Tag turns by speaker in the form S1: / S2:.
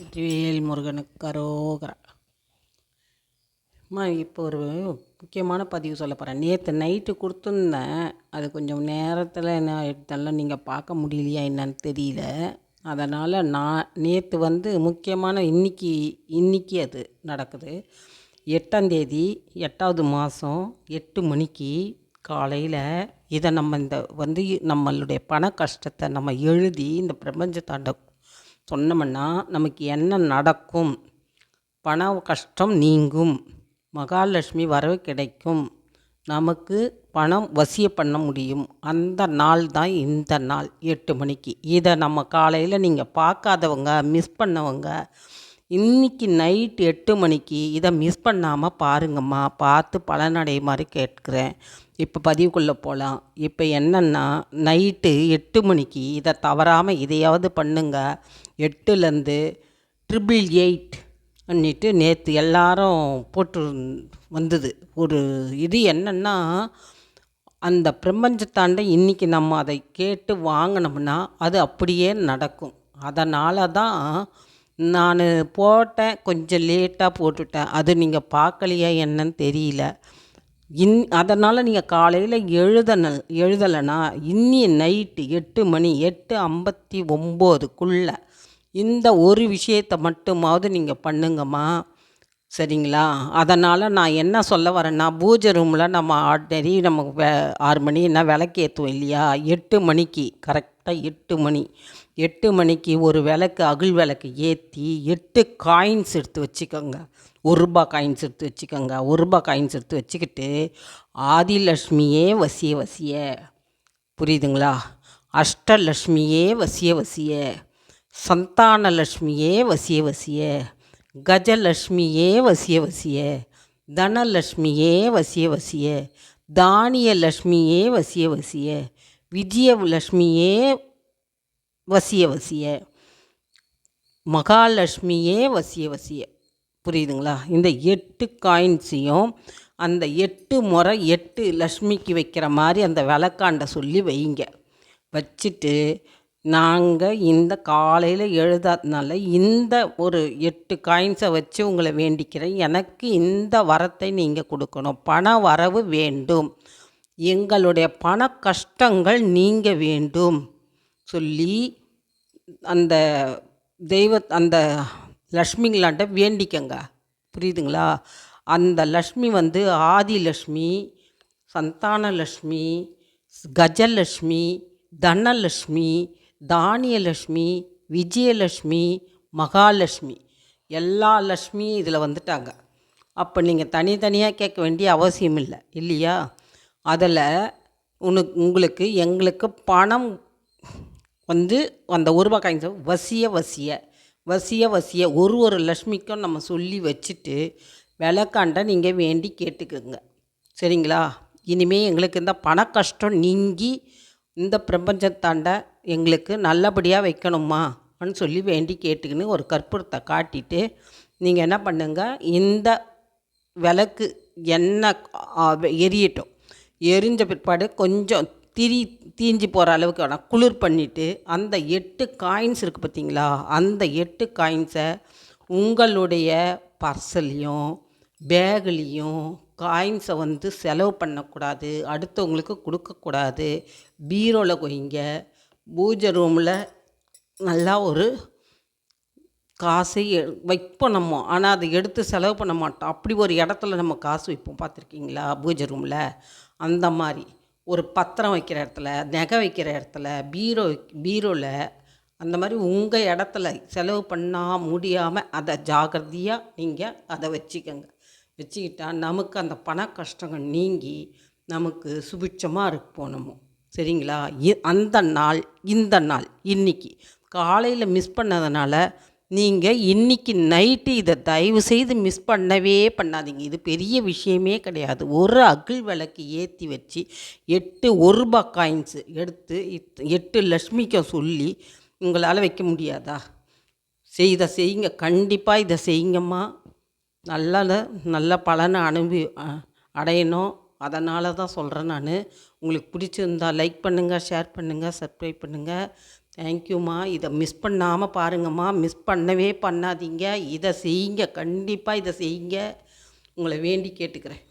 S1: வெற்றிவேல் முருகனுக்கு கரோகரா. அம்மா இப்போ ஒரு முக்கியமான பதிவு சொல்ல போகிறேன் நேற்று நைட்டு கொடுத்துருந்தேன். அது கொஞ்சம் நேரத்தில் என்ன எடுத்தாலும் நீங்கள் பார்க்க முடியலையா என்னன்னு தெரியல. அதனால் நான் நேற்று வந்து முக்கியமான இன்னைக்கு இன்னைக்கு அது நடக்குது. எட்டாந்தேதி எட்டாவது மாதம் எட்டு மணிக்கு காலையில் இதை நம்ம இந்த வந்து நம்மளுடைய பண கஷ்டத்தை நம்ம எழுதி இந்த பிரபஞ்சத்தாண்ட சொன்னோம்னா நமக்கு என்ன நடக்கும்? பண கஷ்டம் நீங்கும். மகாலட்சுமி வரவு கிடைக்கும். நமக்கு பணம் வசிய பண்ண முடியும். அந்த நாள் தான் இந்த நாள். எட்டு மணிக்கு. இதை நம்ம காலையில் நீங்கள் பார்க்காதவங்க மிஸ் பண்ணவங்க இன்னைக்கு நைட் எட்டு மணிக்கு இதை மிஸ் பண்ணாமல் பாருங்கம்மா. பார்த்து பலனடைய மாதிரி கேட்குறேன். இப்போ பதிவுக்குள்ளே போகலாம் இப்போ என்னென்னா நைட்டு எட்டு மணிக்கு இதை தவறாமல் இதையாவது பண்ணுங்க. எட்டுலேருந்து ட்ரிபிள் எயிட் அன்னிட்டு நேற்று எல்லாரும் போட்டு வந்தது. ஒரு இது என்னென்னா அந்த பிரபஞ்சத்தாண்ட இன்றைக்கி நம்ம அதை கேட்டு வாங்கினோம்னா அது அப்படியே நடக்கும். அதனால தான் நான் போட்டேன் கொஞ்சம் லேட்டாக போட்டுட்டேன். அது நீங்கள் பார்க்கலையா என்னன்னு தெரியல. இன் அதனால் நீங்கள் காலையில் எழுதன எழுதலைன்னா இன்னி நைட்டு எட்டு மணி எட்டு ஐம்பத்தி ஒம்போதுக்குள்ளே இந்த ஒரு விஷயத்தை மட்டுமாவது நீங்கள் பண்ணுங்கம்மா. சரிங்களா? அதனால் நான் என்ன சொல்ல வரேன்னா பூஜை ரூமில் நம்ம ஆர்டினரி நம்ம வே ஆறு மணின்னா விளக்கு ஏற்றுவோம் இல்லையா? எட்டு மணிக்கு கரெக்டாக எட்டு மணி. எட்டு மணிக்கு ஒரு விளக்கு அகில் விளக்கு ஏற்றி எட்டு காயின்ஸ் எடுத்து வச்சுக்கோங்க. ஒரு ரூபா காயின்ஸ் எடுத்து வச்சுக்கோங்க. ஒரு ரூபா காயின்ஸ் எடுத்து வச்சுக்கிட்டு ஆதிலட்சுமியே வசிய வசிய. புரியுதுங்களா? அஷ்டலட்சுமியே வசிய வசிய. சந்தானலட்சுமியே வசிய வசிய. கஜலட்சுமியே வசிய வசிய. தனலட்சுமியே வசிய வசிய. தானியலட்சுமியே வசிய வசிய. விஜயலட்சுமியே வசிய வசிய. மகாலட்சுமியே வசிய வசிய. புரியுதுங்களா? இந்த எட்டு காயின்ஸையும் அந்த எட்டு முறை எட்டு லக்ஷ்மிக்கு வைக்கிற மாதிரி அந்த விளக்காண்ட சொல்லி வைங்க. வச்சுட்டு நாங்கள் இந்த காலையில் எழுதாதனால இந்த ஒரு எட்டு காயின்ஸை வச்சு உங்களை வேண்டிக்கிறேன். எனக்கு இந்த வரத்தை நீங்கள் கொடுக்கணும். பண வரவு வேண்டும். எங்களுடைய பண கஷ்டங்கள் நீங்க வேண்டும். சொல்லி அந்த தெய்வ அந்த லக்ஷ்மிங்களாண்ட வேண்டிக்கங்க. புரியுதுங்களா? அந்த லக்ஷ்மி வந்து ஆதிலக்ஷ்மி சந்தானலக்ஷ்மி கஜலக்ஷ்மி தனலக்ஷ்மி தானியலக்ஷ்மி விஜயலக்ஷ்மி மகாலட்சுமி எல்லா லக்ஷ்மியும் இதில் வந்துட்டாங்க. அப்போ நீங்கள் தனித்தனியாக கேட்க வேண்டிய அவசியம் இல்லை இல்லையா? அதில் உனக்கு உங்களுக்கு எங்களுக்கு பணம் வந்து அந்த ஒரு ரூபா காயின்ஸை வசிய வசிய. வசிய வசிய ஒரு ஒரு லக்ஷ்மிக்கும் நம்ம சொல்லி வச்சுட்டு விளக்காண்ட நீங்கள் வேண்டி கேட்டுக்குங்க. சரிங்களா? இனிமேல் எங்களுக்கு இந்த பண கஷ்டம் நீங்கி இந்த பிரபஞ்சத்தாண்ட எங்களுக்கு நல்லபடியாக வைக்கணுமான்னு சொல்லி வேண்டி கேட்டுக்கின்னு ஒரு கற்பூரத்தை காட்டிட்டு நீங்கள் என்ன பண்ணுங்க? இந்த விளக்கு எண்ணெய் எரியட்டும். எரிஞ்ச பிற்பாடு கொஞ்சம் திரி தீஞ்சு போகிற அளவுக்கு ஆனால் குளிர் பண்ணிவிட்டு அந்த எட்டு காயின்ஸ் இருக்குது பார்த்தீங்களா அந்த எட்டு காயின்ஸை உங்களுடைய பர்சல்லையும் பேகுலேயும் காயின்ஸை வந்து செலவு பண்ணக்கூடாது. அடுத்தவங்களுக்கு கொடுக்கக்கூடாது. பீரோவில் கொய்ங்க. பூஜை ரூமில் நல்லா ஒரு காசை எ- வைப்போம் நம்ம ஆனால் அதை எடுத்து செலவு பண்ண மாட்டோம். அப்படி ஒரு இடத்துல நம்ம காசு வைப்போம். பார்த்துருக்கீங்களா? பூஜை ரூமில் அந்த மாதிரி. ஒரு பத்திரம் வைக்கிற இடத்துல நகை வைக்கிற இடத்துல பீரோ பீரோவில் அந்த மாதிரி உங்கள் இடத்துல செலவு பண்ணால் முடியாமல் அதை ஜாகிரதையாக நீங்கள் அதை வச்சுக்கோங்க. வச்சுக்கிட்டா நமக்கு அந்த பண கஷ்டங்கள் நீங்கி நமக்கு சுபிட்சமாக இருப்போம் நம்ம சரிங்களா? இ- அந்த நாள் இந்த நாள் இன்னைக்கு. காலையில் மிஸ் பண்ணதுனால நீங்கள் இன்னைக்கு நைட்டு இதை தயவு செய்து மிஸ் பண்ணவே பண்ணாதீங்க. இது பெரிய விஷயமே கிடையாது. ஒரு அகில் விளக்கு ஏற்றி வச்சு எட்டு ஒரு ரூபா காயின்ஸு எடுத்து எட்டு லக்ஷ்மிக்கு சொல்லி உங்களால் வைக்க முடியாதா? செய் இதை செய்யுங்க. கண்டிப்பாக இதை செய்யுங்கம்மா. நல்ல நல்ல பலனை அனுபவி அடையணும். அதனால தான் சொல்கிறேன் நான். உங்களுக்கு பிடிச்சிருந்தா லைக் பண்ணுங்கள் ஷேர் பண்ணுங்கள் சப்ஸ்கிரைப் பண்ணுங்கள் தேங்க்யூம்மா இதை மிஸ் பண்ணாமல் பாருங்கம்மா. மிஸ் பண்ணவே பண்ணாதீங்க. இதை செய்யுங்க. கண்டிப்பாக இதை செய்யுங்க. உங்களை வேண்டி கேட்டுக்கிறேன்.